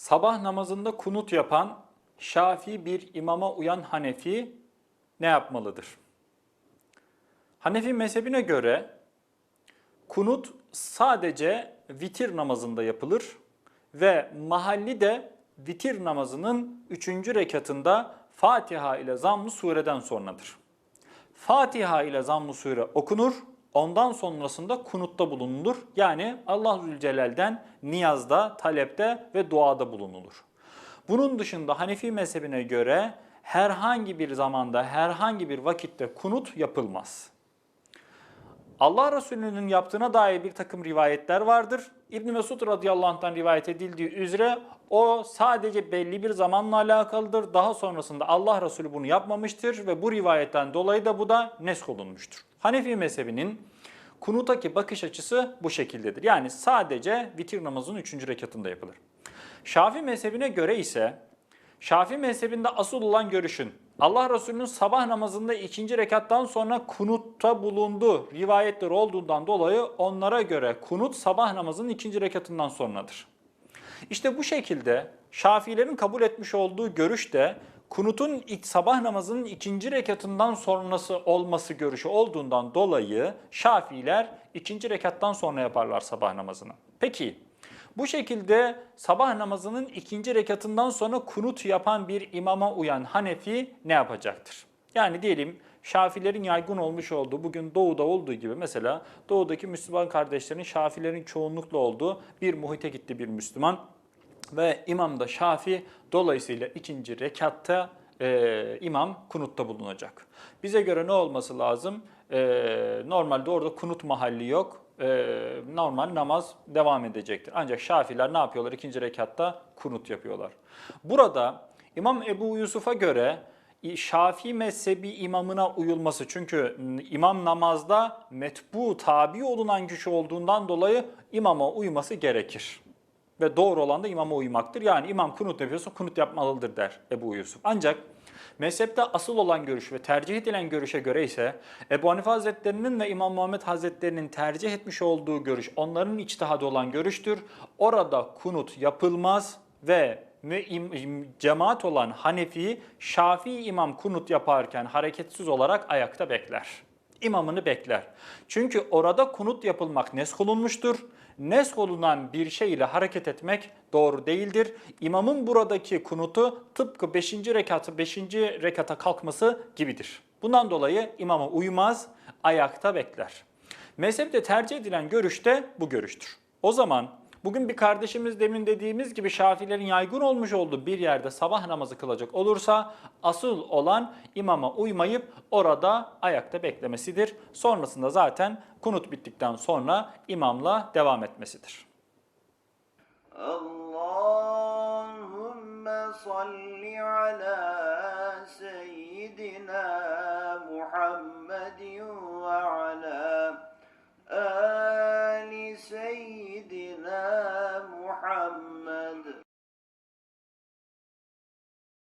Sabah namazında kunut yapan Şafii bir imama uyan Hanefi ne yapmalıdır? Hanefi mezhebine göre kunut sadece vitir namazında yapılır ve mahalli de vitir namazının 3. rekatında Fatiha ile zamm-ı sureden sonradır. Fatiha ile zamm-ı sure okunur, ondan sonrasında kunutta bulunulur. Yani Allah Zülcelal'den niyazda, talepte ve duada bulunulur. Bunun dışında Hanefi mezhebine göre herhangi bir zamanda, herhangi bir vakitte kunut yapılmaz. Allah Resulü'nün yaptığına dair bir takım rivayetler vardır. İbn Mesud radıyallahu anh'tan rivayet edildiği üzere o sadece belli bir zamanla alakalıdır. Daha sonrasında Allah Resulü bunu yapmamıştır ve bu rivayetten dolayı da bu da nesk olunmuştur. Hanefi mezhebinin kunutaki bakış açısı bu şekildedir. Yani sadece vitir namazının 3. rekatında yapılır. Şafi mezhebine göre ise Şafi mezhebinde asıl olan görüşün Allah Resulü'nün sabah namazında ikinci rekattan sonra kunutta bulunduğu rivayetler olduğundan dolayı onlara göre kunut sabah namazının ikinci rekatından sonradır. İşte bu şekilde Şafiilerin kabul etmiş olduğu görüş de kunutun ilk sabah namazının ikinci rekatından sonrası olması görüşü olduğundan dolayı Şafiiler ikinci rekattan sonra yaparlar sabah namazını. Peki bu şekilde sabah namazının ikinci rekatından sonra kunut yapan bir imama uyan Hanefi ne yapacaktır? Yani diyelim Şafilerin yaygın olmuş olduğu, bugün doğuda olduğu gibi mesela doğudaki Müslüman kardeşlerin Şafilerin çoğunlukla olduğu bir muhite gitti bir Müslüman. Ve imam da Şafi dolayısıyla ikinci rekatta e, imam kunutta bulunacak. Bize göre ne olması lazım? E, normalde orada kunut mahalli yok. E, normal namaz devam edecektir. Ancak Şafiler ne yapıyorlar? İkinci rekatta kunut yapıyorlar. Burada İmam Ebu Yusuf'a göre Şafii mezhebi imamına uyulması çünkü imam namazda metbu tabi olunan kişi olduğundan dolayı imama uyması gerekir. Ve doğru olan da imama uymaktır. Yani imam kunut yapıyorsa kunut yapmalıdır der Ebu Yusuf. Ancak mezhepte asıl olan görüş ve tercih edilen görüşe göre ise Ebu Hanife Hazretleri'nin ve İmam Muhammed Hazretleri'nin tercih etmiş olduğu görüş onların içtihadı olan görüştür. Orada kunut yapılmaz ve cemaat olan Hanefi, Şafii imam kunut yaparken hareketsiz olarak ayakta bekler. İmamını bekler. Çünkü orada kunut yapılmak nesk olunmuştur. Nesk olunan bir şey ile hareket etmek doğru değildir. İmamın buradaki kunutu tıpkı 5. rekatı 5. rekata kalkması gibidir. Bundan dolayı imama uymaz, ayakta bekler. Mezhepte tercih edilen görüş de bu görüştür. O zaman Bugün bir kardeşimiz demin dediğimiz gibi Şafilerin yaygın olmuş olduğu bir yerde sabah namazı kılacak olursa asıl olan imama uymayıp orada ayakta beklemesidir. Sonrasında zaten kunut bittikten sonra imamla devam etmesidir. Allahümme salli ala seyyidina Muhammedin ve